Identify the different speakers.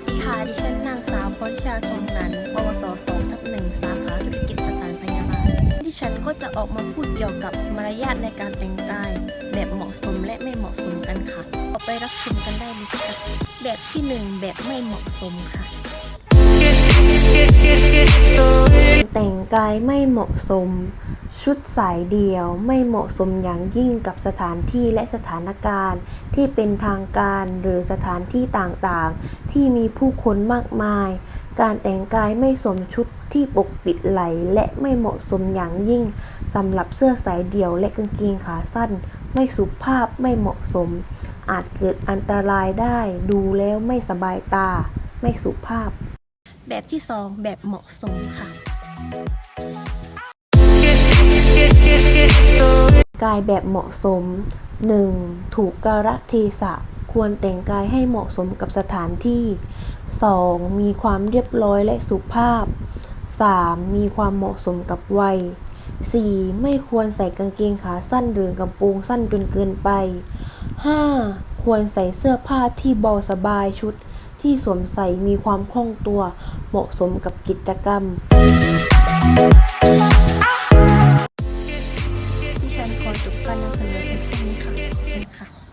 Speaker 1: วัสดีค่ะ ดิฉันนางสาวพรชาทองนันปวส2ทับ1สาขาธุรกิจสถานพยาบาล ดิฉันก็จะออกมาพูดเกี่ยวกับมารยาทในการแต่งกาย แบบเหมาะสมและไม่เหมาะสมกันค่ะเอาไปรับชมกันได้เลยค่ะ แบบที่หนึ่งแบบไม่เหมาะสมค่ะ แต่งกายไม่เหมาะสม ชุดสายเดี่ยวไม่เหมาะสมอย่างยิ่งกับสถานที่และสถานการณ์ ที่เป็นทางการหรือสถานที่ต่างๆ ที่มีผู้คนมากมาย การแต่งกายไม่สมชุดที่ปกปิดไหล่และไม่เหมาะสมอย่างยิ่งสำหรับเสื้อสายเดี่ยวและกางเกงขาสั้น ไม่สุภาพไม่เหมาะสม อาจเกิดอันตรายได้ดูแล้วไม่สบายตา ไม่สุภาพ แบบที่สองแบบเหมาะสมค่ะ กายแบบเหมาะสม 1. ถูกกาลเทศะ ควรแต่งกายให้เหมาะสมกับสถานที่ 2. มีความเรียบร้อยและสุภาพ 3. มีความเหมาะสมกับวัย 4. ไม่ควรใส่กางเกงขาสั้นหรือกระโปรงสั้นจนเกินไป 5. ควรใส่เสื้อผ้าที่เบาสบายชุด ที่สวมใส่มีความคล่องตัว เหมาะสมกับกิจกรรม คลิค่ะ